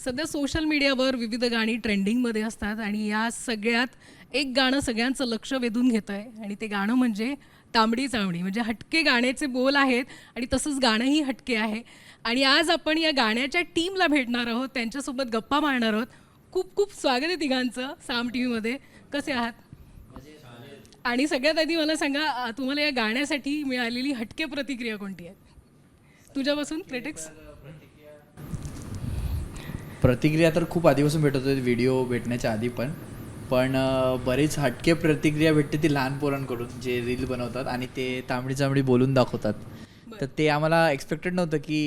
सध्या सोशल मीडियावर विविध गाणी ट्रेंडिंगमध्ये असतात आणि या सगळ्यात एक गाणं सगळ्यांचं लक्ष वेधून घेतं आहे आणि ते गाणं म्हणजे तांबडी चावणी. म्हणजे हटके गाण्याचे बोल आहेत आणि तसंच गाणंही हटके आहे. आणि आज आपण या गाण्याच्या टीमला भेटणार आहोत. त्यांच्यासोबत गप्पा मारणार आहोत. खूप खूप स्वागत आहे तिघांचं साम टी व्हीमध्ये कसे आहात? आणि सगळ्यात आधी मला सांगा तुम्हाला या गाण्यासाठी मिळालेली हटके प्रतिक्रिया कोणती आहे तुझ्यापासून क्रिटिक्स प्रतिक्रिया तर खूप आधीपासून भेटत होते व्हिडिओ भेटण्याच्या आधी पण. पण बरीच हटके प्रतिक्रिया भेटते ती लहान पोरांकडून जे रील बनवतात आणि ते तांबडी चांबडी बोलून दाखवतात. तर ते आम्हाला एक्सपेक्टेड नव्हतं की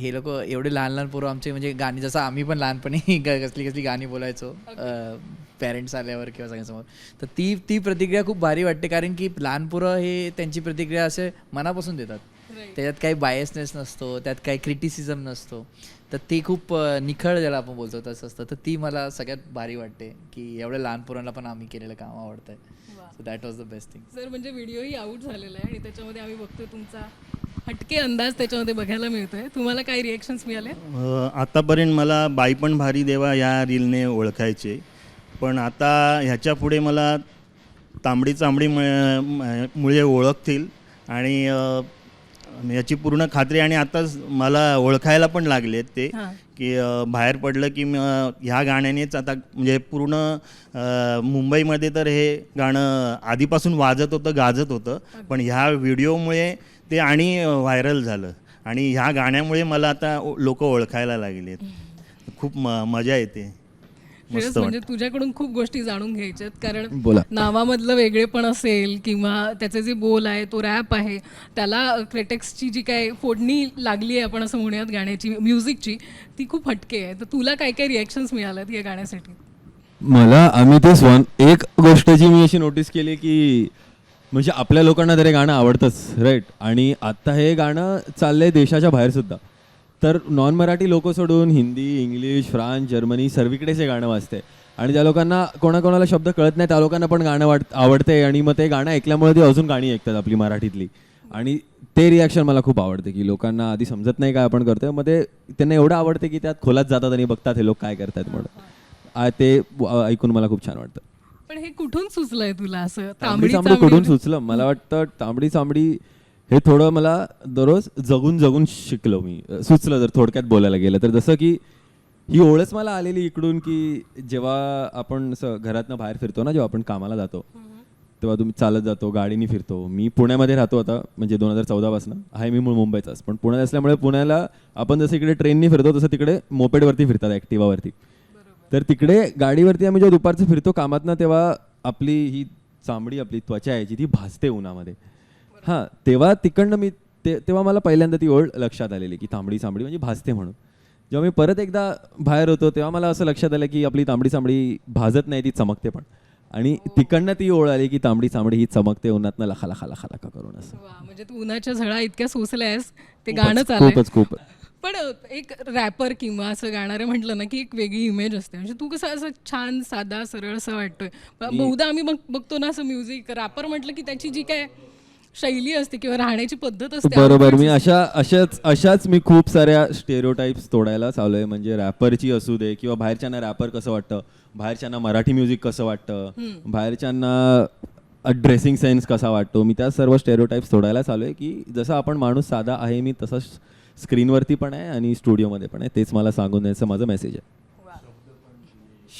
हे लोक एवढे लहान लहान पोरं आमचे म्हणजे गाणी जसं आम्ही पण लहानपणी कसली कसली गाणी बोलायचो पॅरेंट्स आल्यावर किंवा सगळ्यांसमोर. तर ती ती प्रतिक्रिया खूप भारी वाटते कारण की लहान पोरं हे त्यांची प्रतिक्रिया असे मनापासून देतात. त्याच्यात काही बायसनेस नसतो त्यात काही क्रिटिसिझम नसतो. तर ती खूप निखळ ज्याला आपण बोलतो तसं असतं. तर ती मला सगळ्यात भारी वाटते की एवढ्या लहान पोरांना पण आम्ही केलेलं काम आवडतंय. So that was the best thing sir म्हणजे व्हिडिओही आउट झालेला आहे आणि त्याच्यामध्ये आम्ही बघतोय तुमचा हटके अंदाज त्याच्यामध्ये बघायला मिळतोय. तुम्हाला काही रिएक्शन्स मिळाले? अ, आतापर्यंत मला बाई पण भारी देवा या रीलने ओळखायचे. पण आता ह्याच्या पुढे मला तांबडी चांबडी मुळे ओळखतील. आणि याची पूर्ण खात्री आणि आता मला ओळखायला पण लागलेत ते. की बाहेर पडलं की ह्या गाण्यानेच आता म्हणजे पूर्ण मुंबईमध्ये तर हे गाणं आधीपासून वाजत होतं गाजत होतं. पण ह्या व्हिडिओमुळे ते आणि व्हायरल झालं. आणि ह्या गाण्यामुळे मला आता लोक ओळखायला लागलेत. खूप म मजा येते. खरंच म्हणजे तुझ्याकडून खूप गोष्टी जाणून घ्यायच्यात कारण. नावामधलं वेगळेपण असेल किंवा त्याचे जे बोल आहे तो रॅप आहे त्याला क्रिटिक्सची जी काय फोडणी लागली आहे आपण असं म्हणूयात गाण्याची म्युझिकची ती खूप हटके आहे. तर तुला काय काय रिॲक्शन्स मिळाल्यात या गाण्यासाठी? मला आम्ही ते स्वन एक गोष्ट जी मी अशी नोटीस केली की म्हणजे आपल्या लोकांना तर गाणं आवडतंच राईट आणि आत्ता हे गाणं चाललंय देशाच्या बाहेर सुद्धा. तर नॉन मराठी लोक सोडून हिंदी इंग्लिश फ्रान्स जर्मनी सर्वीकडेच हे गाणं वाजते. आणि ज्या लोकांना कोणाकोणाला शब्द कळत नाही त्या लोकांना पण गाणं वाट आवडते. आणि मग ते गाणं ऐकल्यामुळे ते अजून गाणी ऐकतात आपली मराठीतली. आणि ते रिॲक्शन मला खूप आवडते की लोकांना आधी समजत नाही काय आपण करतोय. मग ते त्यांना एवढं आवडते की त्यात खोलात जातात आणि बघतात हे लोक काय करतात म्हणून. ते ऐकून मला खूप छान वाटतं. पण हे कुठून सुचलंय तुला असं? तांबडी चांबडी कुठून सुचलं? मला वाटतं तांबडी चांबडी हे थोडं मला दररोज जगून जगून शिकलो मी. सुचलं जर थोडक्यात बोलायला गेलं तर. जसं की ही ओळच मला आलेली इकडून की जेव्हा आपण असं घरातनं बाहेर फिरतो ना जेव्हा आपण कामाला जातो तेव्हा तुम्ही चालत जातो गाडीने फिरतो. मी पुण्यामध्ये राहतो आता म्हणजे दोन हजार चौदापासून. आहे मी मूळ मुंबईचाच. पण पुण्यात असल्यामुळे पुण्याला आपण जसं इकडे ट्रेननी फिरतो तसं तिकडे मोपेडवरती फिरतात ॲक्टिवावरती. तर तिकडे गाडीवरती आम्ही जेव्हा दुपारचं फिरतो कामातनं तेव्हा आपली ही चांबडी आपली त्वचा आहे जी ती भाजते उन्हामध्ये. हां तेव्हा तिकडनं मी ते तेव्हा मला पहिल्यांदा ती ओळ लक्षात आलेली की तांबडी चांबडी म्हणजे भाजते म्हणून. जेव्हा मी परत एकदा बाहेर होतो तेव्हा मला असं लक्षात आलं की आपली तांबडी चांबडी भाजत नाही ती चमकते पण. आणि तिकडनं ती ओळ आली की तांबडी चांबडी ही चमकते उन्हातनं लखा लखा लखा लखा करून असं. वा म्हणजे तू उन्हाच्या झळा इतक्या सोसल्यास ते गाणं चाललंय खूपच खूप. पण एक रॅपर किंवा असं गाणारे म्हटलं ना की एक वेगळी इमेज असते. म्हणजे तू कसं असं छान साधा सरळ असं वाटतोय. बहुधा आम्ही बघ बघतो ना असं म्युझिक रॅपर म्हटलं की त्याची जी काय शैली असते किंवा राहण्याची पद्धत असते. बरोबर. मी अशा अशाच अशाच मी खूप साऱ्या स्टेरिओटाईप्स तोडायला चाललोय. म्हणजे रॅपरची असू दे किंवा बाहेरच्यांना रॅपर कसं वाटतं? बाहेरच्यांना मराठी म्युझिक कसं वाटतं? बाहेरच्यांना ड्रेसिंग सेन्स कसा वाटतो? मी त्या सर्व स्टेरिओटाईप्स तोडायला चालू आहे की जसं आपण माणूस साधा आहे मी तसंच स्क्रीनवरती पण आहे आणि स्टुडिओमध्ये पण आहे. तेच मला सांगून द्यायचं माझं मेसेज आहे.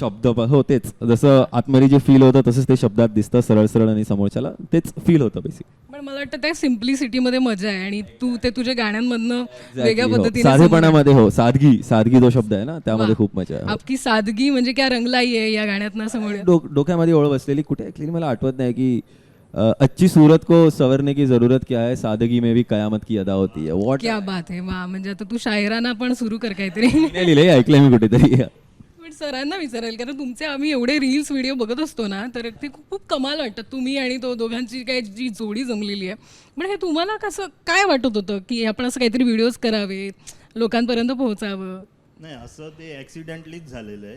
शब्द हो तेच. जसं आतमध्ये जे फील होतं तसंच ते शब्दात दिसतं सरळ सरळ आणि समोरच्याला तेच फील होतं बेसिक पण मला वाटतं त्या सिम्प्लिसिटीमध्ये मजा आहे आणि तू ते तुझ्या गाण्यांमधनं वेगळ्या हो. पद्धतीने समोर- साधेपणामध्ये हो. सादगी. सादगी जो शब्द आहे ना त्यामध्ये वा. खूप मजा आहे. हो. आपकी सादगी म्हणजे क्या रंगलाई आहे या गाण्यातनं डोक- डोक्यामध्ये ओळ बसलेली कुठे? ऐकलेली मला आठवत नाही की अ, अच्छी सूरत को सवरने की जरूरत क्या है सादगी में भी कयामत की अदा होती है. वॉट क्या बात आहे वा म्हणजे आता तू शायराना पण सुरू कर काहीतरी. लिहिलंय ऐकलंय मी कुठेतरी. पण सरांना विचारेल कारण तुमचे आम्ही एवढे रील्स व्हिडिओ बघत असतो ना तर ते खूप कमाल वाटतात तुम्ही आणि तो दोघांची काय जी जोडी जमलेली आहे. पण हे तुम्हाला कसं काय वाटत होतं की आपण असं काहीतरी व्हिडिओज करावे लोकांपर्यंत पोहोचावं? नाही असं ते ॲक्सिडेंटलीच झालेलं आहे.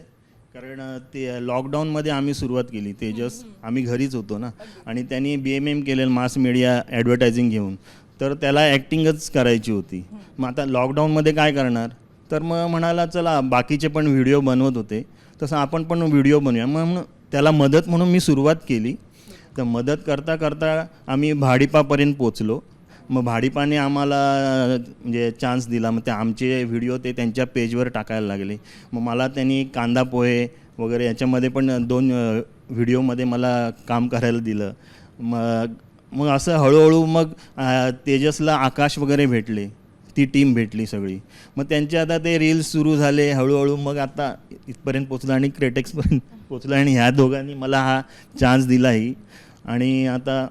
कारण ते लॉकडाऊनमध्ये आम्ही सुरुवात केली. तेजस आम्ही घरीच होतो ना. आणि त्यांनी बी एम एम केलेलं मास मीडिया ॲडव्हर्टायझिंग घेऊन. तर त्याला ॲक्टिंगच करायची होती. मग आता लॉकडाऊनमध्ये काय करणार? तर मग म्हणाला चला बाकीचे पण व्हिडिओ बनवत होते. तसं आपण पण व्हिडिओ बनवूया. मग म्हणून त्याला मदत म्हणून मी सुरुवात केली. तर मदत करता करता आम्ही भाडीपापर्यंत पोचलो. मग भाडीपाने आम्हाला म्हणजे चान्स दिला. मग ते आमचे व्हिडिओ ते त्यांच्या पेजवर टाकायला लागले. मग मला त्यांनी कांदा पोहे वगैरे याच्यामध्ये पण दोन व्हिडिओमध्ये मला काम करायला दिलं. मग मग असं हळूहळू मग तेजसला आकाश वगैरे भेटले. ती टीम भेटली सगळी. मग त्यांचे आता ते रील्स सुरू झाले हळूहळू मग आता इथपर्यंत पोचलं आणि क्रेटेक्सपर्यंत पोचलं आणि ह्या दोघांनी मला हा चान्स दिलाही. आणि आता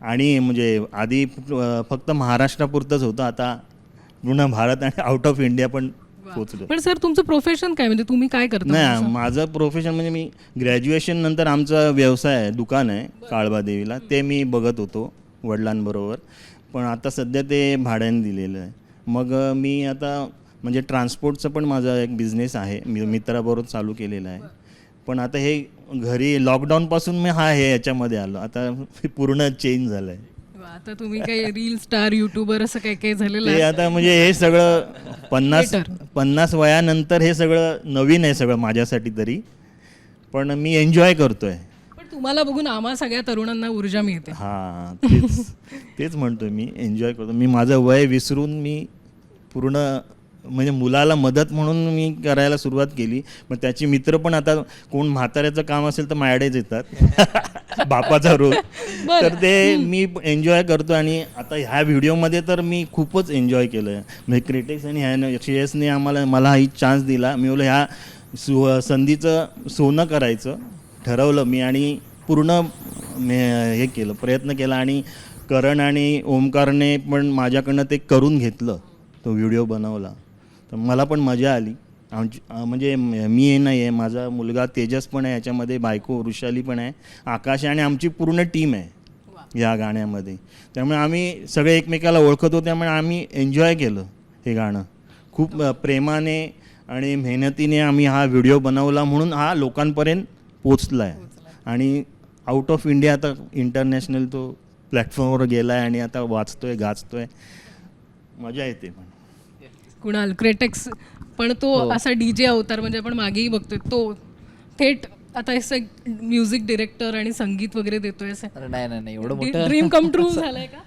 आणि म्हणजे आधी फक्त महाराष्ट्रापुरतंच होतं आता पूर्ण भारत आणि आउट ऑफ इंडिया पण पोचलो पण सर तुमचं प्रोफेशन काय? म्हणजे तुम्ही काय करता नाही माझं प्रोफेशन म्हणजे मी ग्रॅज्युएशन नंतर आमचा व्यवसाय आहे दुकान आहे काळबादेवीला ते मी बघत होतो वडिलांबरोबर. पण आता सध्या ते भाड्याने दिलेलं आहे. मग मी आता म्हणजे ट्रान्सपोर्टचं पण माझा एक बिझनेस आहे. मी मित्राबरोबर चालू केलेला आहे. पण आता हे घरी लॉकडाऊनपासून मी हा हे याच्यामध्ये आलो. आता पूर्ण चेंज झालं आहे वा, आता तुम्ही काही रील स्टार युट्यूबर असं काय काय झालेलं ते आहे? आता म्हणजे हे सगळं पन्नास. पन्नास वयानंतर हे सगळं नवीन आहे सगळं माझ्यासाठी तरी. पण मी एन्जॉय करतोय. पण तुम्हाला बघून आम्हा सगळ्या तरुणांना ऊर्जा मिळते. हा तेच. तेच म्हणतोय मी. एन्जॉय करतो. मी माझं वय विसरून मी पूर्ण म्हणजे मुलाला मदत म्हणून मी करायला सुरुवात केली. मग त्याची मित्र पण आता कोण म्हाताऱ्याचं काम असेल तर माझ्याकडेच येतात. बापाचा रोल तर ते मी एन्जॉय करतो आणि आता ह्या व्हिडिओमध्ये तर मी खूपच एन्जॉय केलं. आहे म्हणजे क्रिटिक्स आणि ह्या श्रेयसने आम्हाला मला ही चान्स दिला. मी बोललो ह्या सु संधीचं सोनं करायचं. ठरवलं मी आणि पूर्ण हे केलं प्रयत्न केला आणि करण आणि ओमकारने पण माझ्याकडनं ते करून घेतलं. तो व्हिडिओ बनवला. तर मला पण मजा आली. आमची म्हणजे म- मी नाही आहे माझा मुलगा तेजस पण आहे याच्यामध्ये बायको वृषाली पण आहे आकाश आहे आणि आमची पूर्ण टीम आहे या गाण्यामध्ये. त्यामुळे आम्ही सगळे एकमेकाला ओळखत होतो त्यामुळे आम्ही एन्जॉय केलं हे गाणं. खूप प्रेमाने आणि मेहनतीने आम्ही हा व्हिडिओ बनवला म्हणून हा लोकांपर्यंत पोचला आहे आणि आउट ऑफ इंडिया आता इंटरनॅशनल तो प्लॅटफॉर्मवर गेला आहे आणि आता वाचतोय गाजतोय. मजा येते पण. कुणाल? क्रेटेक्स पण तो असा डीजे अवतार म्हणजे आपण मागेही बघतोय. तो थेट आता असं म्युझिक डिरेक्टर आणि संगीत वगैरे देतोय असं. नाही नाही नाही. एवढं मोठं ड्रीम कम ट्रू झालंय का?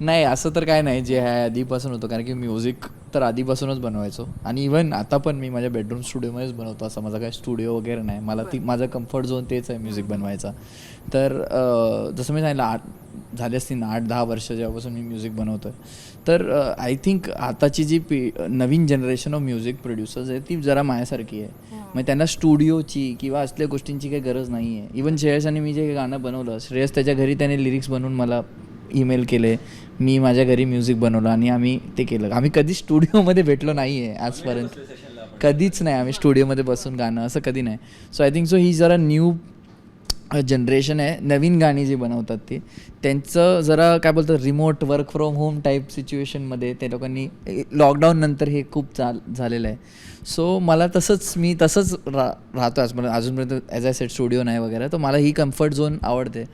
नाही असं तर काय नाही. जे आहे आधीपासून होतं. कारण की म्युझिक तर आधीपासूनच बनवायचो. आणि इवन आता पण मी माझ्या बेडरूम स्टुडिओमध्येच बनवतो. असं माझा काय स्टुडिओ वगैरे नाही. मला ती माझा कम्फर्ट झोन तेच आहे म्युझिक बनवायचा. तर जसं मी सांगितलं आठ झाले असतील ना आठ दहा वर्ष जेव्हापासून मी म्युझिक बनवतो तर आय थिंक आताची जी पी नवीन जनरेशन ऑफ म्युझिक प्रोड्युसर्स आहे ती जरा माझ्यासारखी आहे. मग त्यांना स्टुडिओची किंवा असल्या गोष्टींची काही गरज नाही आहे इवन श्रेयस आणि मी जे गाणं बनवलं श्रेयस त्याच्या घरी त्याने लिरिक्स बनवून मला ईमेल केले मी माझ्या घरी म्युझिक बनवलं आणि आम्ही ते केलं. आम्ही कधी स्टुडिओमध्ये भेटलो नाही आहे आजपर्यंत कधीच नाही आम्ही स्टुडिओमध्ये बसून गाणं असं कधी नाही. सो आय थिंक सो ही जरा न्यू जनरेशन आहे. नवीन गाणी जी बनवतात ती त्यांचं जरा काय बोलतात remote work from home type सिच्युएशनमध्ये ते लोकांनी लॉकडाऊन नंतर हे खूप चाल झालेलं आहे. सो मला तसंच मी तसंच रा राहतो आज मला अजूनपर्यंत ॲज आय सेट स्टुडिओ नाही वगैरे. तर मला ही कम्फर्ट झोन आवडते.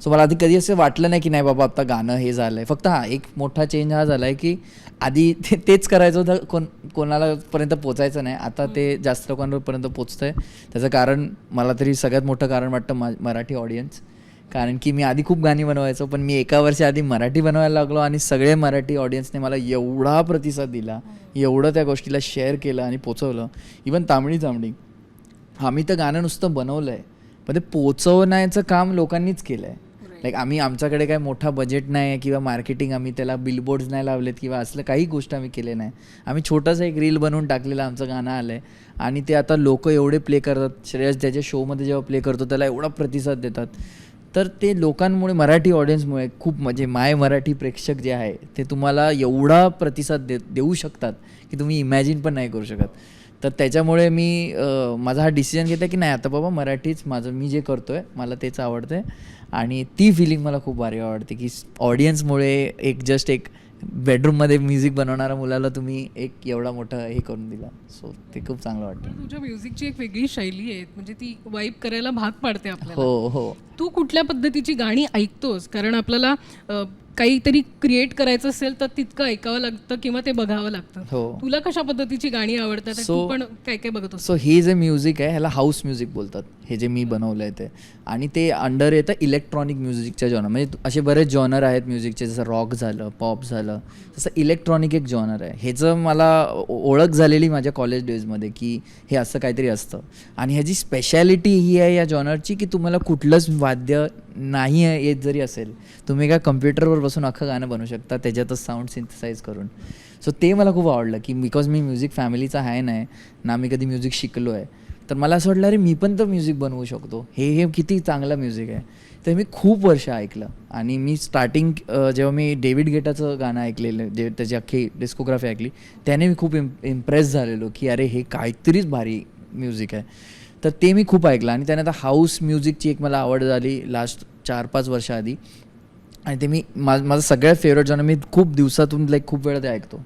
सो मला आधी कधी असं वाटलं नाही की नाही बाबा आता गाणं हे झालं आहे फक्त हां एक मोठा चेंज हा झाला आहे की आधी ते तेच करायचं होतं कोण कोणाला पर्यंत पोचायचं नाही. आता ते जास्त लोकांपर्यंत पोचतं आहे त्याचं कारण मला तरी सगळ्यात मोठं कारण वाटतं मा मराठी ऑडियन्स कारण की मी आधी खूप गाणी बनवायचो पण मी एका वर्षा आधी मराठी बनवायला लागलो आणि सगळे मराठी ऑडियन्सने मला एवढा प्रतिसाद दिला एवढं त्या गोष्टीला शेअर केलं आणि पोचवलं. इवन तांबडी तांबडी. आम्ही तर गाणं नुसतं बनवलं आहे पण ते पोचवण्याचं काम लोकांनीच केलं आहे लाईक आम्ही आमच्याकडे काय मोठा बजेट नाही आहे किंवा मार्केटिंग आम्ही त्याला बिलबोर्ड्स नाही लावलेत किंवा असलं काही गोष्ट आम्ही केले नाही. आम्ही छोटंसं एक रील बनवून टाकलेलं आमचं गाणं आलं आहे आणि ते आता लोक एवढे प्ले करतात श्रेयस त्याच्या शोमध्ये जेव्हा प्ले करतो त्याला एवढा प्रतिसाद देतात. तर ते लोकांमुळे मराठी ऑडियन्समुळे खूप म्हणजे माय मराठी प्रेक्षक जे आहे ते तुम्हाला एवढा प्रतिसाद दे देऊ शकतात की तुम्ही इमॅजिन पण नाही करू शकत. तर त्याच्यामुळे मी माझा हा डिसिजन घेतला की नाही आता बाबा मराठीच माझं मी जे करतो आहे मला तेच आवडतं आहे आणि ती फिलिंग मला खूप भारी आवडते की ऑडियन्समुळे एक जस्ट एक बेडरूममध्ये म्युझिक बनवणाऱ्या मुलाला तुम्ही एक एवढा मोठा हे करून दिला. सो ते खूप चांगलं वाटतं. तुझ्या म्युझिकची एक वेगळी शैली आहे. म्हणजे ती वाईप करायला भाग पाडते आपल्याला. हो हो. तू कुठल्या पद्धतीची गाणी ऐकतोस? कारण आपल्याला काहीतरी क्रिएट करायचं असेल तर तितकं ऐकावं लागतं किंवा ते बघावं लागतं. हो. तुला कशा पद्धतीची गाणी आवडतात So- तू पण काय काय बघत असतो? सो हे जे म्युझिक आहे ह्याला हाऊस म्युझिक बोलतात. हे जे मी बनवलं आहे ते. आणि ते अंडर येतं इलेक्ट्रॉनिक म्युझिकच्या जॉनर म्हणजे असे बरेच जॉनर आहेत म्युझिकचे जसं रॉक झालं पॉप झालं. तसं इलेक्ट्रॉनिक एक जॉनर आहे. ह्याचं मला ओ- ओळख झालेली माझ्या कॉलेज डेजमध्ये की हे असं काहीतरी असतं. आणि ह्याची स्पेशालिटी ही आहे या जॉनरची की तुम्हाला कुठलंच वाद्य नाही आहे येत जरी असेल तुम्ही का कम्प्युटरवर बसून अख्खं गाणं बनवू शकता त्याच्यातच साऊंड सिंथसाईज करून. सो ते मला खूप आवडलं की बिकॉज मी म्युझिक फॅमिलीचा आहे नाही ना मी कधी म्युझिक शिकलो आहे तर मला असं वाटलं अरे मी पण तर म्युझिक बनवू शकतो. हे हे किती चांगलं म्युझिक आहे. तर मी खूप वर्ष ऐकलं आणि मी स्टार्टिंग जेव्हा मी डेव्हिड गेटाचं गाणं ऐकलेलं जे त्याची अख्खी डिस्कोग्राफी ऐकली त्याने मी खूप इम इम्प्रेस झालेलो की अरे हे काहीतरीच भारी म्युझिक आहे. तर ते मी खूप ऐकलं आणि त्यानंतर हाऊस म्युझिकची एक मला आवड झाली लास्ट चार पाच वर्षाआधी आणि ते मी मा माझं सगळ्यात फेवरेट जॉनर मी खूप दिवसातून लाईक खूप वेळा ते ऐकतो.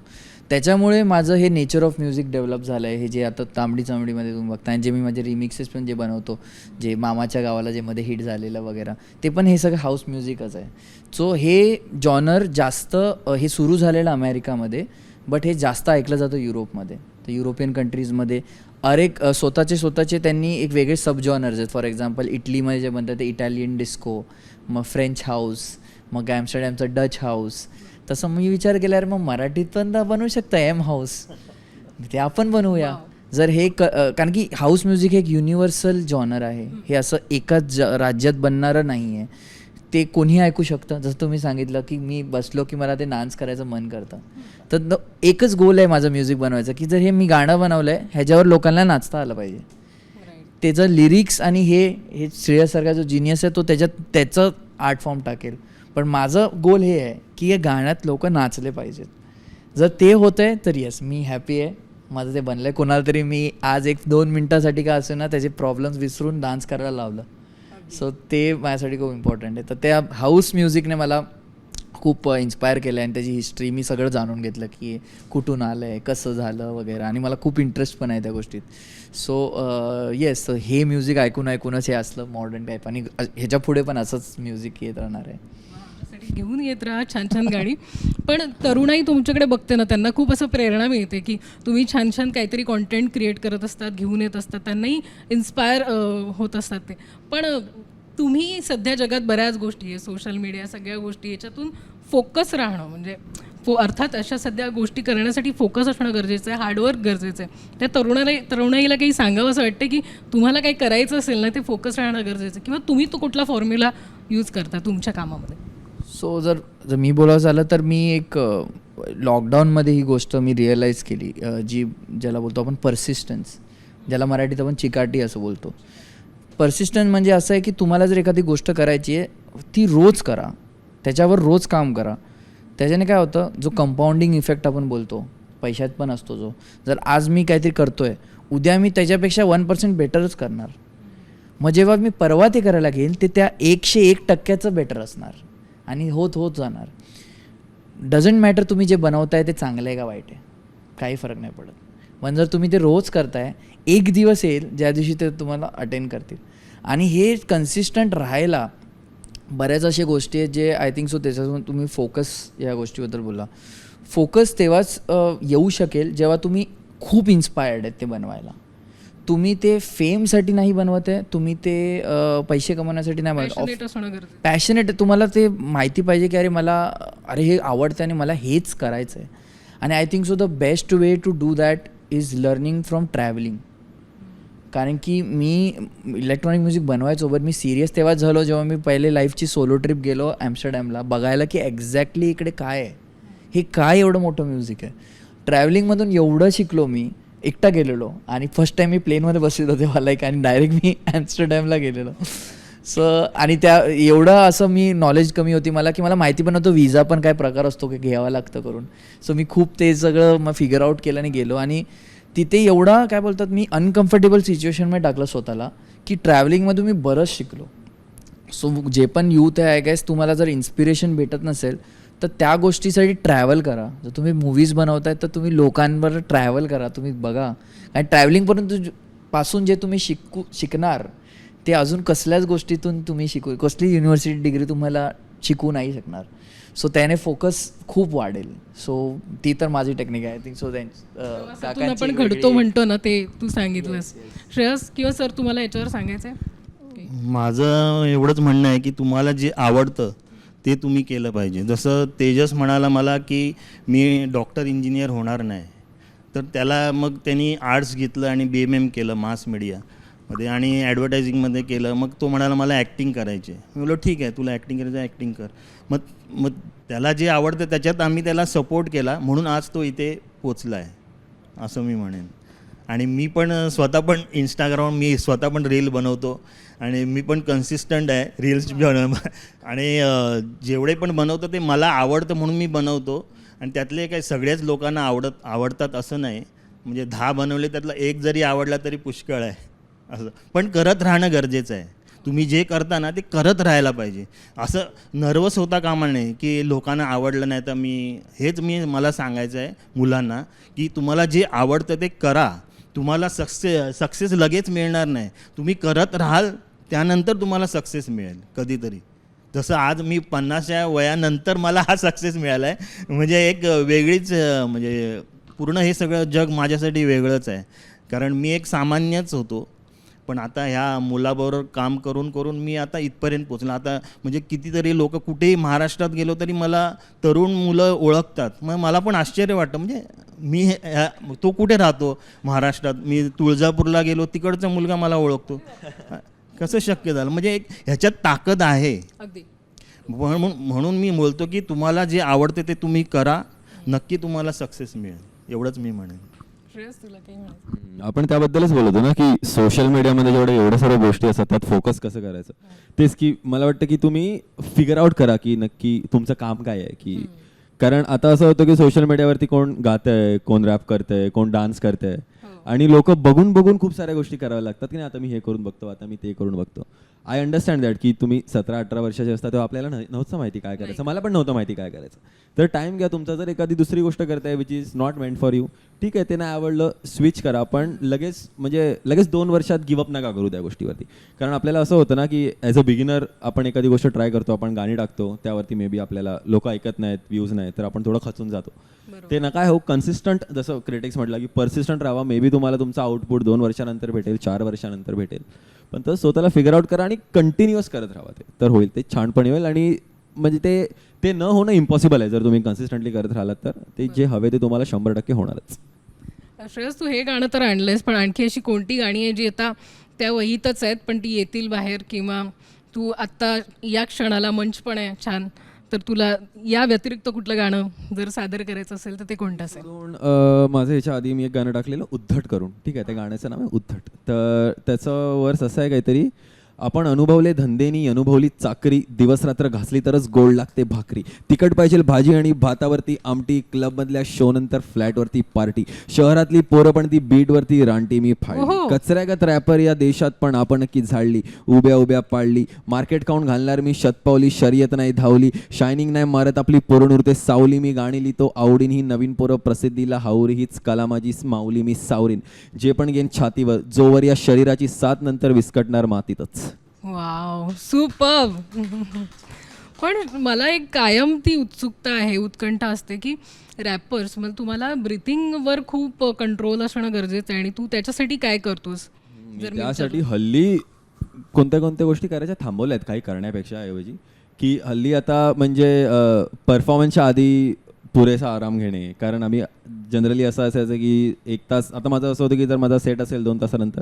त्याच्यामुळे माझं हे नेचर ऑफ म्युझिक डेव्हलप झालं आहे हे जे आता तांबडी चांबडीमध्ये तुम्ही बघता आणि जे मी माझे रिमिक्सेस पण जे बनवतो जे मामाच्या गावाला जे मध्ये हिट झालेलं वगैरे ते पण हे सगळं हाऊस म्युझिकच आहे. सो हे जॉनर जास्त हे सुरू झालेलं अमेरिकामध्ये बट हे जास्त ऐकलं जातं युरोपमध्ये. तर युरोपियन कंट्रीजमध्ये अरे स्वतःचे स्वतःचे त्यांनी एक वेगळे सब जॉनर्स आहेत. फॉर एक्झाम्पल इटलीमध्ये जे बनतात ते इटालियन डिस्को मग फ्रेंच हाऊस मग ॲम्स्टरडॅमचं डच हाऊस तसं मी विचार केला अरे मग मराठीत पण तर बनवू शकता एम हाऊस ते आपण बनवूया. जर हे क कारण की हाऊस म्युझिक हे एक युनिव्हर्सल जॉनर आहे. हे असं एकाच ज राज्यात बनणारं नाही आहे ते कोणीही ऐकू शकतं. जसं तुम्ही सांगितलं की मी बसलो की मला ते डान्स करायचं मन करतं. तर एकच गोल आहे माझं म्युझिक बनवायचं की जर हे मी गाणं बनवलं आहे ह्याच्यावर लोकांना नाचता आलं पाहिजे. त्याचं लिरिक्स आणि हे हे श्रेयससारखा जो जिनियस आहे तो त्याच्यात त्याचं आर्ट फॉर्म टाकेल. पण माझं गोल हे आहे की या गाण्यात लोक नाचले पाहिजेत. जर ते होतं आहे तर येस मी हॅपी आहे. माझं ते बनलं आहे कोणाला तरी मी आज एक दोन मिनटासाठी का असे ना त्याचे प्रॉब्लेम्स विसरून डान्स करायला लावलं. सो ते माझ्यासाठी खूप इम्पॉर्टंट आहे. तर त्या हाऊस म्युझिकने मला खूप इन्स्पायर केलं आहे आणि त्याची हिस्ट्री मी सगळं जाणून घेतलं की कुठून आलं आहे कसं झालं वगैरे. आणि मला खूप इंटरेस्ट पण आहे त्या गोष्टीत. सो येस हे म्युझिक ऐकून ऐकूनच हे असलं मॉडर्न टाईप आणि ह्याच्या पुढे पण असंच म्युझिक येत राहणार आहे. घेऊन येत राहा छान छान गाणी पण तरुणाई तुमच्याकडे बघते ना त्यांना खूप असं प्रेरणा मिळते की तुम्ही छान छान काहीतरी कॉन्टेंट क्रिएट करत असतात घेऊन येत असतात त्यांनाही इन्स्पायर होत असतात ते. पण तुम्ही सध्या जगात बऱ्याच गोष्टी आहे सोशल मीडिया सगळ्या गोष्टी याच्यातून फोकस राहणं म्हणजे फो अर्थात अशा सध्या गोष्टी करण्यासाठी फोकस असणं गरजेचं आहे हार्डवर्क गरजेचं आहे. त्या तरुणाला तरुणाईला काही सांगावं असं वाटतं की तुम्हाला काही करायचं असेल ना ते फोकस राहणं गरजेचं आहे. किंवा तुम्ही तो कुठला फॉर्म्युला यूज करता तुमच्या कामामध्ये? सो जर जर मी बोलायचं झालं तर मी एक लॉकडाऊनमध्ये ही गोष्ट मी रिअलाईज केली जी ज्याला बोलतो आपण परसिस्टन्स ज्याला मराठीत आपण चिकाटी असं बोलतो. परसिस्टन्स म्हणजे असं आहे की तुम्हाला जर एखादी गोष्ट करायची आहे ती रोज करा. त्याच्यावर रोज काम करा. त्याच्याने काय होतं जो कंपाऊंडिंग इफेक्ट आपण बोलतो पैशात पण असतो जो. जर आज मी काहीतरी करतो आहे उद्या मी त्याच्यापेक्षा वन पर्सेंट बेटरच करणार. मग जेव्हा मी परवा ते करायला घेईन ते त्या एकशे एक टक्क्याचं बेटर असणार. आणि होत होत जाणार. डझंट मॅटर तुम्ही जे बनवताय ते चांगलं आहे का वाईट आहे. काही फरक नाही पडत. पण जर तुम्ही ते रोज करताय एक दिवस येईल ज्या दिवशी ते तुम्हाला अटेंड करतील. आणि हे कन्सिस्टंट राहायला बऱ्याच अशा गोष्टी आहेत जे आय थिंक सो त्याच्यातून तुम्ही फोकस या गोष्टीबद्दल बोला. फोकस तेव्हाच येऊ शकेल जेव्हा तुम्ही खूप इन्स्पायर्ड आहेत ते बनवायला. तुम्ही ते फेमसाठी नाही बनवत आहे तुम्ही ते अ, पैसे कमवण्यासाठी नाही बनवत. Passionate असणं गरजेचं आहे. पॅशनेट तुम्हाला ते माहिती पाहिजे की अरे मला अरे हे आवडतं आणि मला हेच करायचं आहे आणि I think so the best way to do that is learning from travelling कारण की मी इलेक्ट्रॉनिक म्युझिक बनवायचो बट मी सिरियस तेव्हाच झालो जेव्हा मी पहिले लाईफची सोलो ट्रिप गेलो ॲम्स्टरडॅमला बघायला की एक्झॅक्टली इकडे काय आहे. हे काय एवढं मोठं म्युझिक आहे? ट्रॅव्हलिंगमधून एवढं शिकलो मी एकटा गेलेलो. आणि फर्स्ट टाइम मी प्लेनमध्ये बसलेलो तेव्हा लाईक आणि डायरेक्ट मी ॲम्स्टरडॅमला गेलेलो. सो आणि त्या एवढं असं मी नॉलेज कमी होती मला की मला माहिती पण नव्हतं विजा पण काय प्रकार असतो की घ्यावा लागतं करून. सो मी खूप ते सगळं मग फिगर आउट केलं आणि गेलो. आणि तिथे एवढा काय बोलतात मी अनकम्फर्टेबल सिच्युएशनमध्ये टाकलं स्वतःला की ट्रॅव्हलिंगमध्ये मी बरंच शिकलो. सो जे पण यूथ आहे आय गॅस तुम्हाला जर इन्स्पिरेशन भेटत नसेल तर त्या गोष्टीसाठी ट्रॅव्हल करा. जर तुम्ही मूवीज बनवताय तर तुम्ही लोकांवर ट्रॅव्हल करा. तुम्ही बघा. आणि ट्रॅव्हलिंगपर्यंत पासून जे तुम्ही शिकू शिकणार ते अजून कसल्याच गोष्टीतून तुम्ही शिकू कसली युनिव्हर्सिटी डिग्री तुम्हाला शिकू नाही शकणार. सो त्याने फोकस खूप वाढेल. सो ती तर माझी टेक्निक आहे आय थिंक सो त्यातून आपण घडतो म्हणतो ना ते तू सांगितलंस. श्रेयस किंवा सर तुम्हाला याच्यावर सांगायचं आहे माझं एवढंच म्हणणं आहे की तुम्हाला जे आवडतं ते तुम्ही केलं पाहिजे. जसं तेजस म्हणाला मला की मी डॉक्टर इंजिनियर होणार नाही. तर त्याला मग त्यांनी आर्ट्स घेतलं आणि बी एम एम केलं मास मीडियामध्ये आणि ॲडव्हर्टायझिंगमध्ये केलं. मग तो म्हणाला मला ॲक्टिंग करायची मी बोललो ठीक आहे तुला ॲक्टिंग करायचं ॲक्टिंग कर. मग मग त्याला जे आवडतं त्याच्यात आम्ही त्याला सपोर्ट केला म्हणून आज तो इथे पोचला आहे असं मी म्हणेन. आणि मी पण स्वतः पण इंस्टाग्राम मी स्वतः पण रील बनवतो आणि मी पण कन्सिस्टंट आहे रील्स बनव आणि जेवढे पण बनवतो ते मला आवडतं म्हणून मी बनवतो. आणि त्यातले काही सगळ्याच लोकांना आवडत आवडतात असं नाही. म्हणजे दहा बनवले त्यातला एक जरी आवडला तरी पुष्कळ आहे. असं. पण करत राहणं गरजेचं आहे. तुम्ही जे करता ना ते करत राहायला पाहिजे. असं नर्वस होता कामा नाही की लोकांना आवडलं नाही तर मी हेच मी मला सांगायचं आहे मुलांना की तुम्हाला जे आवडतं ते करा. तुम्हाला सक्से सक्सेस लगेच मिळणार नाही. तुम्ही करत राहाल त्यानंतर तुम्हाला सक्सेस मिळेल कधीतरी. जसं आज मी पन्नासच्या वयानंतर मला हा सक्सेस मिळाला आहे म्हणजे एक वेगळीच म्हणजे पूर्ण हे सगळं जग माझ्यासाठी वेगळंच आहे. कारण मी एक सामान्यच होतो. पण आता ह्या मुलाबरोबर काम करून करून मी आता इथपर्यंत पोचलो आता म्हणजे कितीतरी लोक कुठेही महाराष्ट्रात गेलो तरी मला तरुण मुलं ओळखतात. मग मला पण आश्चर्य वाटतं. म्हणजे मी हे- तो कुठे राहतो महाराष्ट्रात? मी तुळजापूरला गेलो तिकडचा मुलगा मला ओळखतो. कसं शक्य झालं? म्हणजे एक ह्याच्यात ताकद आहे. म्हणून म्हणून मी बोलतो की तुम्हाला जे आवडते ते तुम्ही करा. नक्की तुम्हाला सक्सेस मिळेल. एवढंच मी म्हणेन. श्रेयस तुला काही म्हणायचं आपण त्याबद्दलच बोलत ना की सोशल मीडियामध्ये जेवढे एवढ्या सर्व गोष्टी असतात त्यात फोकस कसं करायचं? तेच की मला वाटतं की तुम्ही फिगर आउट करा की नक्की तुमचं काम काय आहे की कारण आता असं होतं की सोशल मीडियावरती कोण गात आहे कोण रॅप करतंय कोण डान्स करतंय. आणि लोक बघून बघून खूप साऱ्या गोष्टी कराव्या लागतात की नाही आता मी हे करून बघतो आता मी ते करून बघतो. आय अंडरस्टँड दॅट की तुम्ही सतरा अठरा वर्षाचे असता तेव्हा आपल्याला न- नव्हतं माहिती काय करायचं. मला पण नव्हतं माहिती काय करायचं. तर टाइम घ्या तुमचा. जर एखादी दुसरी गोष्ट करताय which is not meant for you ठीक आहे ते नाही आवडलं स्विच करा. पण लगेच म्हणजे लगेच दोन वर्षात गिवअप नका करू त्या गोष्टीवरती. कारण आपल्याला असं होतं ना की ॲज अ बिगिनर आपण एखादी गोष्ट ट्राय करतो आपण गाणी टाकतो त्यावरती मे बी आपल्याला लोक ऐकत नाहीत व्ह्यूज नाहीत तर आपण थोडं खचून जातो. ते नका हो कन्सिस्टंट जसं क्रिटिक्स म्हटलं की पर्सिस्टंट राहा मे बी तुम्हाला तुमचा आउटपुट दोन वर्षानंतर भेटेल चार वर्षानंतर भेटेल. पण तर स्वतःला फिगर आउट करा आणि कंटिन्युअस करत राहा ते. तर होईल ते छानपणे होईल आणि म्हणजे ते ते न होणं इम्पॉसिबल आहे. जर तुम्ही कन्सिस्टंटली करत राहिलात तर ते जे हवे ते तुम्हाला शंभर टक्के होणारच. श्रेयस तू हे गाणं तर आणलंयस पण आणखी अशी कोणती गाणी आहे जी आता त्या वहीतच आहेत पण ती येतील बाहेर किंवा तू आत्ता या क्षणाला मंच पण आहे छान. तर तुला या व्यतिरिक्त कुठलं गाणं जर सादर करायचं असेल तर ते कोणतं असेल? माझं ह्याच्या आधी मी एक गाणं टाकलेलं उद्धट करून. ठीक आहे त्या गाण्याचं नाव आहे उद्धट. तर त्याचं वर्स असं आहे काहीतरी आपण अनुभवले धंदेनी अनुभवली चाकरी दिवस रात्र घासली तरच गोड लागते भाकरी. तिखट पाहिजे भाजी आणि भातावरती आमटी क्लबमधल्या शो नंतर फ्लॅटवरती पार्टी. शहरातली पोरं पण ती बीटवरती रानटी मी फाळली कचऱ्यागत रॅपर या देशात पण आपण नक्की झाडली. उभ्या उभ्या पाडली. मार्केट काउंट घालणार मी? शतपावली शर्यत नाही धावली. शायनिंग नाही मारत आपली पोरं उरते सावली मी गाणी लिहितो. आवडीन ही नवीन पोरं प्रसिद्धीला हावरी हीच कला माझी माऊली मी सावरीन. जे पण घेईन छातीवर. जोवर या शरीराची साथ नंतर विस्कटणार मातीतच. वाव सुपर पण मला एक कायम ती उत्सुकता आहे उत्कंठा असते की रॅपर्स मग तुम्हाला ब्रिथिंगवर खूप कंट्रोल असणं गरजेचं आहे आणि तू त्याच्यासाठी काय करतोस? जर मी त्यासाठी हल्ली कोणत्या कोणत्या गोष्टी करायच्या थांबवल्या आहेत काही करण्यापेक्षा ऐवजी की हल्ली आता म्हणजे परफॉर्मन्सच्या आधी पुरेसा आराम घेणे. कारण आम्ही जनरली असं असायचं की एक तास आता माझं असं होतं की जर माझा सेट असेल दोन तासानंतर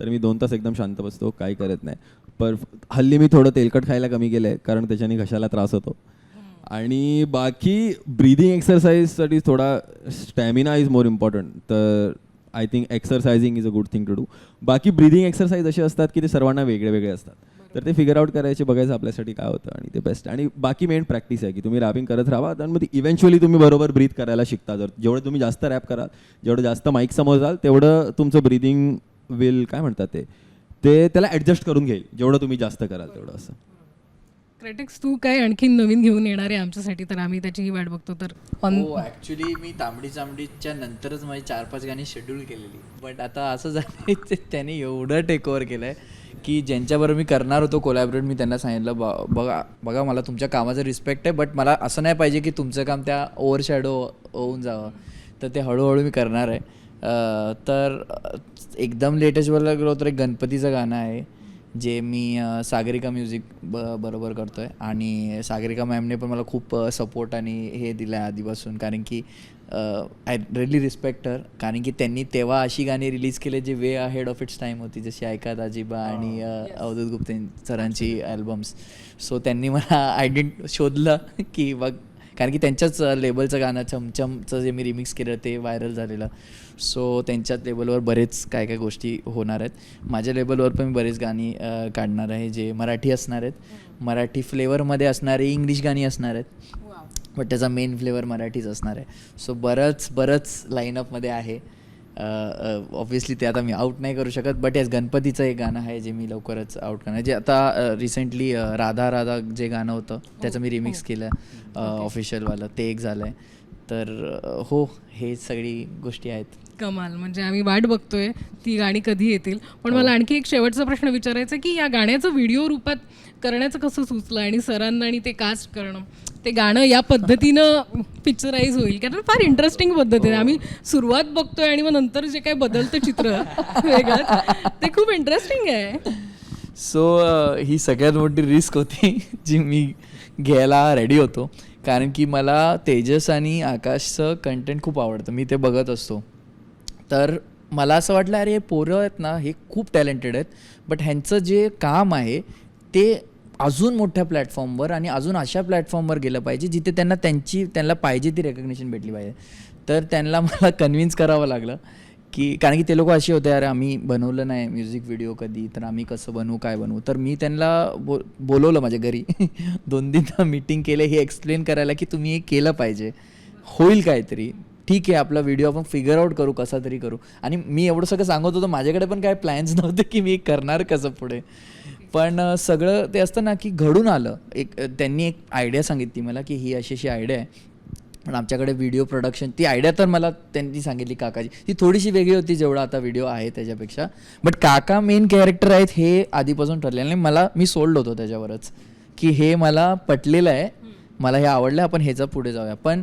तर मी दोन तास एकदम शांत बसतो काही करत नाही. पर हल्ली मी थोडं तेलकट खायला कमी केलं आहे कारण त्याच्याने घशाला त्रास होतो. आणि बाकी ब्रीदिंग एक्सरसाइजसाठी थोडा स्टॅमिना इज मोर इम्पॉर्टंट तर I think exercising is a good thing to do बाकी ब्रिदिंग एक्सरसाइज असे असतात की ते सर्वांना वेगळे वेगळे असतात. तर ते फिगर आउट करायचे बघायचं आपल्यासाठी काय होतं आणि ते बेस्ट आणि बाकी मेन प्रॅक्टिस आहे की तुम्ही रॅपिंग करत राहा आणि मग इव्हेंच्युअली तुम्ही बरोबर ब्रीथ करायला शिकता. जर जेवढं तुम्ही जास्त रॅप कराल जेवढं जास्त माईक समोर जाल तेवढं तुमचं ब्रिदिंग विल काय म्हणतात ते ते त्याला ॲडजस्ट करून घेईल. जेवढं तुम्ही जास्त कराल तेवढं असं. क्रिटिक्स तू काय आणखीन नवीन घेऊन येणार आहे आमच्यासाठी? तर आम्ही त्याची ही वाट बघतो. तर ऑन हो ॲक्च्युली मी तांबडी चांबडीच्या नंतरच माझी चार पाच गाणी शेड्यूल केलेली. बट आता असं झालं ते त्याने एवढं टेक ओव्हर केलं आहे की ज्यांच्याबरोबर मी करणार होतो कोलॅबरेट मी त्यांना सांगितलं "ब- बघा बघा मला तुमच्या कामाचा रिस्पेक्ट आहे बट मला असं नाही पाहिजे की तुमचं काम त्या ओव्हर शॅडो होऊन जावं. तर ते हळूहळू मी करणार आहे. तर एकदम लेटेस्ट बोलायला गेलो तर एक गणपतीचं गाणं आहे जे मी सागरिका म्युझिक ब बरोबर करतो आहे आणि सागरिका मॅमने पण मला खूप सपोर्ट आणि हे दिलं आहे आधीपासून. कारण की आय रिअली रिस्पेक्ट हर कारण की त्यांनी तेव्हा अशी गाणी रिलीज केले जे way head of its time होती. जशी ऐका दाजीबा आणि अं, अवधूत गुप्ते सरांची अल्बम्स सो त्यांनी मला आयडेंट शोधलं की बघ कारण की त्यांच्याच लेबलचं गाणं चमचमचं जे मी रिमिक्स केलं ते व्हायरल झालेलं. सो त्यांच्याच लेबलवर बरेच काय काय गोष्टी होणार आहेत. माझ्या लेबलवर पण मी बरेच गाणी काढणार आहे जे मराठी असणार आहेत. मराठी फ्लेवरमध्ये असणारे इंग्लिश गाणी असणार आहेत. बट त्याचा मेन फ्लेवर मराठीच असणार आहे. सो बरंच बरंच लाईनअपमध्ये आहे. ऑब्व्हियसली ते आता मी आउट नाही करू शकत बट येस गणपतीचं एक गाणं आहे जे मी लवकरच आउट करणार. जे आता रिसेंटली राधा राधा जे गाणं होतं त्याचं मी रिमिक्स केलं ऑफिशियलवालं ते एक झालं आहे तर हो हे सगळी गोष्टी आहेत. कमाल. म्हणजे आम्ही वाट बघतोय ती गाणी कधी येतील. पण मला आणखी एक शेवटचा प्रश्न विचारायचा की या गाण्याचं व्हिडिओ रूपात करण्याचं कसं सुचलं आणि सरांना आणि ते कास्ट करणं? ते गाणं या पद्धतीनं पिक्चराईज होईल कारण फार इंटरेस्टिंग पद्धत आहे. आम्ही सुरुवात बघतोय आणि मग नंतर जे काय बदलतं चित्र वेगळं ते खूप इंटरेस्टिंग आहे. सो ही सगळ्यात मोठी रिस्क होती जी मी घ्यायला रेडी होतो. कारण की मला तेजस आणि आकाशचं कंटेंट खूप आवडतं. मी ते बघत असतो. तर मला असं वाटलं अरे हे पोरं आहेत ना हे खूप टॅलेंटेड आहेत. बट ह्यांचं जे काम आहे ते अजून मोठ्या प्लॅटफॉर्मवर आणि अजून अशा प्लॅटफॉर्मवर गेलं पाहिजे जिथे त्यांना त्यांची त्यांना पाहिजे ती रेकग्नेशन भेटली पाहिजे. तर त्यांना मला कन्व्हिन्स करावं लागलं की कारण की ते लोक असे होते अरे आम्ही बनवलं नाही म्युझिक व्हिडिओ कधी तर आम्ही कसं बनवू काय बनवू? तर मी त्यांना बो बोलवलं माझ्या घरी. दोन तीनदा मीटिंग केलं हे एक्सप्लेन करायला की तुम्ही हे केलं पाहिजे. होईल काहीतरी. ठीक आहे आपला व्हिडिओ आपण फिगर आउट करू कसा तरी करू. आणि मी एवढं सगळं सांगत होतो माझ्याकडे पण काय प्लॅन्स नव्हते की मी करणार कसं पुढे. पण सगळं ते असतं ना की घडून आलं. एक त्यांनी एक आयडिया सांगितली मला की ही अशी अशी आयडिया आहे. पण आमच्याकडे व्हिडिओ प्रोडक्शन ती आयडिया तर मला त्यांनी सांगितली काकाची ती थोडीशी वेगळी होती जेवढा आता व्हिडिओ आहे त्याच्यापेक्षा. बट काका मेन कॅरेक्टर आहेत हे आधीपासून ठरलेलं नाही. मला मी सोल्ड होतो त्याच्यावरच. की हे मला पटलेलं आहे. मला हे आवडलं आपण ह्याचं पुढे जाऊया. पण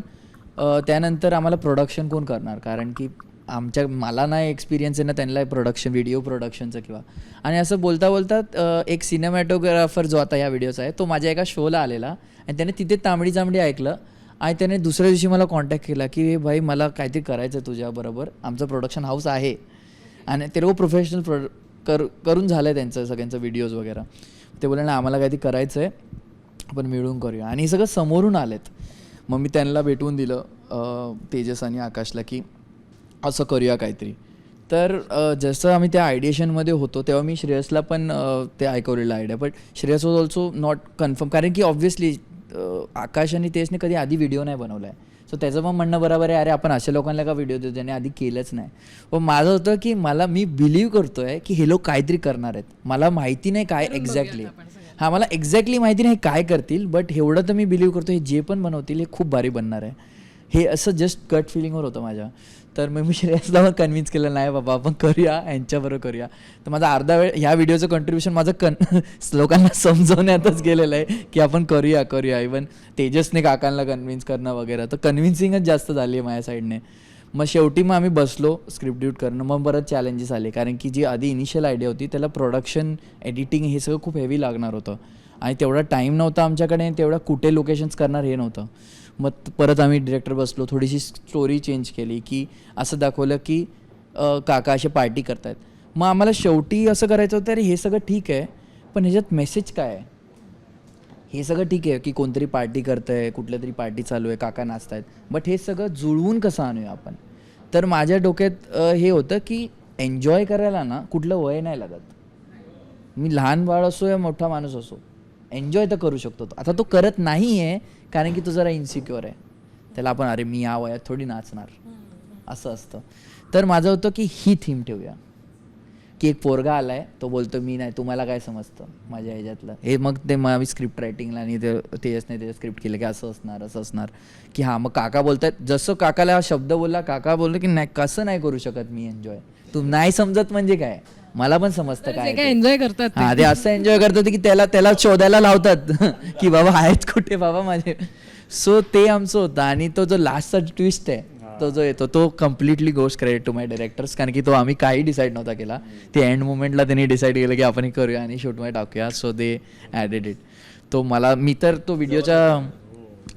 त्यानंतर आम्हाला प्रोडक्शन कोण करणार? कारण की आमच्या मला नाही एक्सपिरियन्स आहे ना त्यांना प्रोडक्शन व्हिडिओ प्रोडक्शनचं किंवा. आणि असं बोलता बोलता एक सिनेमॅटोग्राफर जो आता या व्हिडिओचा आहे तो माझ्या एका शोला आलेला. आणि त्याने तिथे तांबडी चांबडी ऐकलं. आणि त्याने दुसऱ्या दिवशी मला कॉन्टॅक्ट केला की भाई मला काहीतरी करायचं आहे तुझ्याबरोबर आमचं प्रोडक्शन हाऊस आहे. आणि ते लोक प्रोफेशनल प्रो कर करून झालं आहे त्यांचं सगळ्यांचं व्हिडिओज वगैरे. ते बोलले ना आम्हाला काहीतरी करायचं आहे आपण मिळून करूया. आणि हे सगळं समोरून आलेत. मग मी त्यांना भेटवून दिलं तेजस आणि आकाशला की असं करूया काहीतरी. तर जसं आम्ही त्या आयडिएशनमध्ये होतो तेव्हा मी श्रेयसला पण ते ऐकवलेलं idea but Shreyas was also not confirm कारण की ऑब्व्हियसली आकाश आणि तेजने कधी आधी व्हिडिओ नाही बनवला आहे सो त्याचं पण म्हणणं बरोबर आहे अरे आपण अशा लोकांना का व्हिडिओ देतो ज्याने आधी केलंच नाही. पण माझं होतं की मला मी बिलीव्ह करतोय की हे लोक काहीतरी करणार आहेत. मला माहिती नाही काय एक्झॅक्टली हां मला एक्झॅक्टली माहिती नाही काय करतील बट एवढं तर मी बिलीव्ह करतो हे जे पण बनवतील हे खूप भारी बनणार आहे. हे असं जस्ट कट फिलिंगवर होतं माझ्या. तर मग मी श्रेयसला मग कन्व्हिन्स केलं नाही बाबा आपण करूया यांच्याबरोबर करूया. तर माझा अर्धा वेळ ह्या व्हिडिओचं कंट्रीब्युशन माझं कन लोकांना समजवण्यातच गेलेलं आहे की आपण करूया करूया. इवन तेजसने काकांना कन्व्हिन्स करणं वगैरे तर कन्व्हिन्सिंगच जास्त झाली आहे माझ्या साईडने मग शेवटी मग आम्ही बसलो स्क्रिप्ट ड्यूट करणं मग बरंच चॅलेंजेस आले. कारण की जी आधी इनिशियल आयडिया होती त्याला प्रोडक्शन एडिटिंग हे सगळं खूप हेवी लागणार होतं. आणि तेवढा टाईम नव्हता आमच्याकडे तेवढं तेवढा कुठे लोकेशन्स करणार हे नव्हतं. मग परत आम्ही डिरेक्टर बसलो थोडीशी स्टोरी चेंज केली की असं दाखवलं की काका असे पार्टी करतायत. मग आम्हाला शेवटी असं करायचं होतं अरे हे सगळं ठीक आहे पण ह्याच्यात मेसेज काय आहे? हे सगळं ठीक आहे की कोणतरी पार्टी करतंय कुठल्या तरी पार्टी चालू आहे काका नाचत आहेत बट हे सगळं जुळवून कसं आणूया आपण? तर माझ्या डोक्यात हे होतं की एन्जॉय करायला ना कुठलं वय नाही लागत. मी लहान बाळ असो या मोठा माणूस असो एन्जॉय तर करू शकतो तो. आता तो करत नाही आहे कारण की तो जरा इन्सिक्युअर आहे. त्याला आपण अरे मी या वयात थोडी नाचणार. असं असतं. तर माझं होतं की ही थीम ठेवूया. की एक पोरगा आलाय तो बोलतो मी नाही तुम्हाला काय समजतं माझ्या ह्याच्यातलं? हे मग ते मग आम्ही स्क्रिप्ट रायटिंगला आणि ते तेजसने ते स्क्रिप्ट केलं की असं असणार असं असणार. की हां मग काका बोलतात जसं काकाला हा शब्द बोलला काका बोललो की नाही कसं नाही करू शकत मी एन्जॉय तू नाही समजत म्हणजे काय? मला पण समजतं जे काय ते. एन्जॉय करतात ते. हा ते असं एन्जॉय करतात की त्याला त्याला शोधायला लावतात. की बाबा आहेत कुठे बाबा माझे. सो ते आमचं होतं आणि तो जो लास्टचा ट्विस्ट आहे तो जो येतो तो completely ghost credit to my directors कारण की तो आम्ही काही डिसाईड नव्हता केला. ते एंड मोमेंटला त्यांनी डिसाईड केलं की आपण हे करूया आणि शूटमध्ये टाकूया सो दे ॲडेड इट तो मला मी तर तो व्हिडिओच्या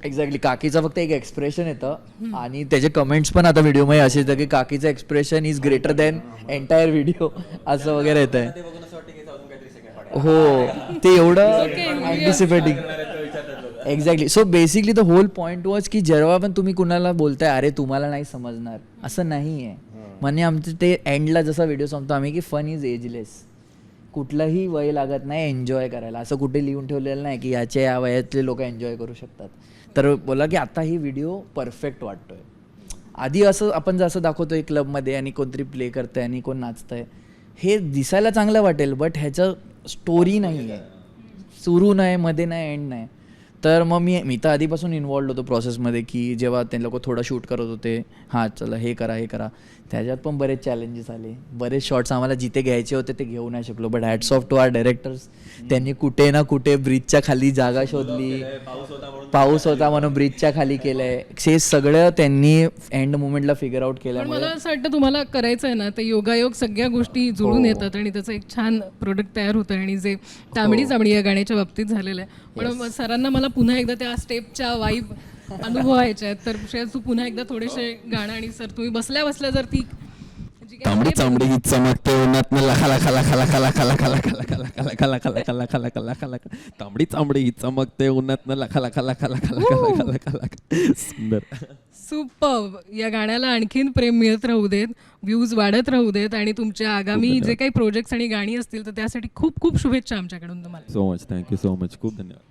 एक्झॅक्टली काकीचा फक्त एक एक्सप्रेशन येतं. आणि त्याचे कमेंट्स पण आता व्हिडिओमध्ये असे येतं की काकीचं expression is greater than entire video असं वगैरे येत आहे हो. ते एवढं anticipating exactly so basically the whole point was की जेव्हा पण तुम्ही कुणाला बोलताय अरे तुम्हाला नाही समजणार. असं नाही आहे म्हणजे आमचं ते एंडला जसा व्हिडिओ सांगतो आम्ही की फन इज एजलेस कुठलंही वय लागत नाही एन्जॉय करायला. असं कुठे लिहून ठेवलेलं नाही की याच्या या वयातले लोक एन्जॉय करू शकतात. तर बोला की आता ही व्हिडिओ परफेक्ट वाटतोय. आधी असं आपण जसं दाखवतोय क्लबमध्ये आणि कोणतरी प्ले करतंय आणि कोण नाचतंय हे दिसायला चांगलं वाटेल बट ह्याचं स्टोरी नाही आहे सुरू नाही मध्ये नाही एंड नाही. तर मग मी मी तर आधीपासून इन्वॉल्ड होतो प्रोसेसमध्ये की जेव्हा ते लोक थोडं शूट करत होते हां चला हे करा हे करा. त्याच्यात पण बरेच चॅलेंजेस आले. बरेच शॉट्स आम्हाला जिथे घ्यायचे होते ते घेऊ नाही शकलो. But hats off to our directors त्यांनी कुठे ना कुठे ब्रिजच्या खाली जागा शोधली. पाऊस होता म्हणून ब्रिजच्या खाली केलंय. हे सगळं त्यांनी एंड मुमेंटला फिगर आउट केल्यामुळे. मला असं वाटतं तुम्हाला करायचं आहे ना तर योगायोग सगळ्या गोष्टी हो. जुळून येतात आणि त्याचं एक छान प्रोडक्ट तयार होतं आणि जे हो. तांबडी चांबडी या गाण्याच्या बाबतीत झालेलं आहे. पण सरांना मला पुन्हा एकदा त्या स्टेपच्या वाईब अनुभवायच्या आहेत तर श्रेयस, तू पुन्हा एकदा थोडेसे गाणं आणि सर तुम्ही बसल्या बसल्या जर ती जी काही तांबडी चांबडी ही चमकते उन्हात लखा लखा लखा लखा लखा लखा लखा लखा लखा लखा लखा लखा लखा लखा लखा लखा तांबडी चांबडी ही चमकते उन्हात लखा लखा लखा लखा लखा लखा लखा लखा सुंदर सुपर या गाण्याला आणखीन प्रेम मिळत राहू देत व्ह्यूज वाढत राहू देत आणि तुमच्या आगामी जे काही प्रोजेक्ट्स आणि गाणी असतील तर त्यासाठी खूप खूप शुभेच्छा आमच्याकडून तुम्हाला so much thank you so much खूप धन्यवाद